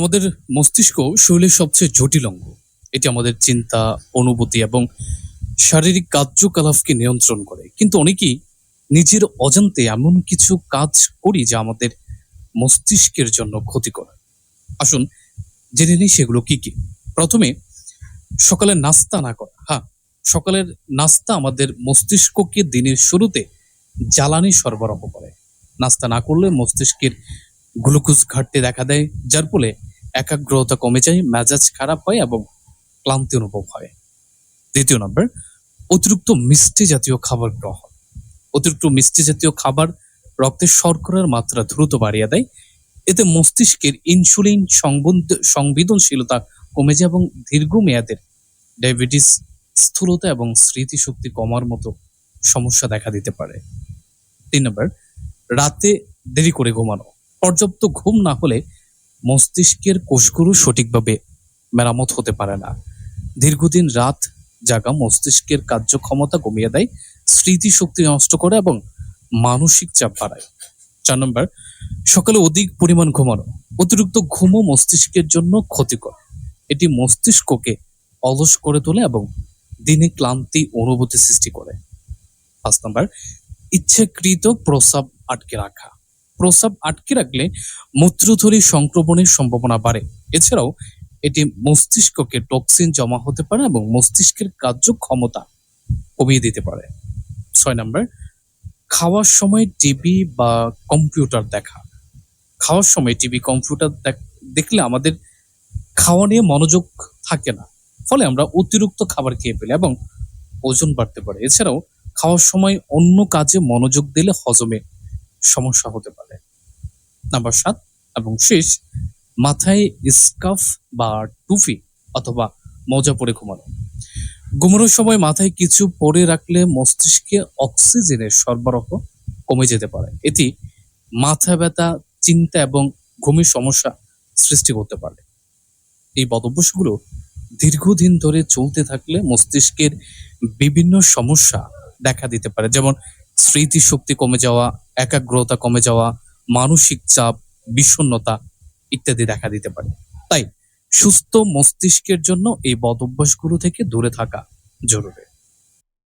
আমাদের মস্তিষ্ক শরীরের সবচেয়ে জটিল অঙ্গ। এটি আমাদের চিন্তা, অনুভূতি এবং শারীরিক কার্যকলাপকে নিয়ন্ত্রণ করে। কিন্তু অনেকেই নিজের অজান্তে এমন কিছু কাজ করি যা আমাদের মস্তিষ্কের জন্য ক্ষতিকর। আসুন, জেনে নিই সেগুলো কি কি। প্রথমে সকালে নাস্তা না করা। হ্যাঁ সকালের নাস্তা আমাদের মস্তিষ্ককে দিনের শুরুতে জ্বালানি সরবরাহ করে। নাস্তা না করলে মস্তিষ্কের গ্লুকোজ ঘাটতি দেখা দেয়, যার ফলে একাগ্রতা কমে যায়, মেজাজ খারাপ হয় এবং ক্লান্তি অনুভব হয়। দ্বিতীয় নম্বর অতিরিক্ত মিষ্টি জাতীয় খাবার গ্রহণ। অতিরিক্ত মিষ্টি জাতীয় খাবার রক্তে শর্করার মাত্রা দ্রুত বাড়িয়ে দেয়। এতে মস্তিষ্কের ইনসুলিন সংবেদনশীলতা কমে যায় এবং দীর্ঘমেয়াদের ডায়াবেটিস স্থূলতা এবং স্মৃতিশক্তি কমার মতো সমস্যা দেখা দিতে পারে। তিন নম্বর রাতে দেরি করে ঘুমানো। পর্যাপ্ত ঘুম না হলে মস্তিষ্কের কোষগুলো সঠিকভাবে মেরামত হতে পারে না। দীর্ঘদিন রাত জাগা মস্তিষ্কের কার্যক্ষমতা কমিয়ে দেয়, স্মৃতিশক্তি নষ্ট করে এবং মানসিক চাপ বাড়ায়। চার নম্বর, সকালে অধিক পরিমাণ ঘুমানো। অতিরিক্ত ঘুমও মস্তিষ্কের জন্য ক্ষতিকর। এটি মস্তিষ্ককে অলস করে তোলে এবং দিনে ক্লান্তি অনুভূতি সৃষ্টি করে। পাঁচ নম্বর, ইচ্ছাকৃত প্রস্রাব আটকে রাখা। প্রস্রাব আটকে রাখলে মূত্রথলি সংক্রমণের সম্ভাবনা বাড়ে। এছাড়াও, এটি মস্তিষ্ককে টক্সিন জমা হতে পারে এবং মস্তিষ্কের কার্যক্ষমতা কমিয়ে দিতে পারে। ছয় নম্বর, খাওয়ার সময় টিভি বা কম্পিউটার দেখা। খাওয়ার সময় টিভি, কম্পিউটার দেখলে আমাদের খাওয়া নিয়ে মনোযোগ থাকে না। ফলে আমরা অতিরিক্ত খাবার খেয়ে ফেলি এবং ওজন বাড়তে পারে। এছাড়াও, খাওয়ার সময় অন্য কাজে মনোযোগ দিলে হজমে সমস্যা হতে পারে। নাম্বার সাত এবং শেষ, মাথায় স্কাফ বা টুপি অথবা মোজা পরে ঘুমানো। ঘুমানোর সময় মাথায় কিছু পরে রাখলে মস্তিষ্কে অক্সিজেনের সরবরাহ কমে যেতে পারে। এটি মাথা ব্যথা, চিন্তা এবং ঘুমের সমস্যা সৃষ্টি করতে পারে। এই বদভ্যাসগুলো দীর্ঘদিন ধরে চলতে থাকলে মস্তিষ্কের বিভিন্ন সমস্যা দেখা দিতে পারে। যেমন স্মৃতিশক্তি কমে যাওয়া, একাগ্রতা কমে যাওয়া, মানসিক চাপ বিষণ্নতা ইত্যাদি দেখা দিতে পারে। তাই সুস্থ মস্তিষ্কের জন্য এই বদ অভ্যাসগুলো থেকে দূরে থাকা জরুরি।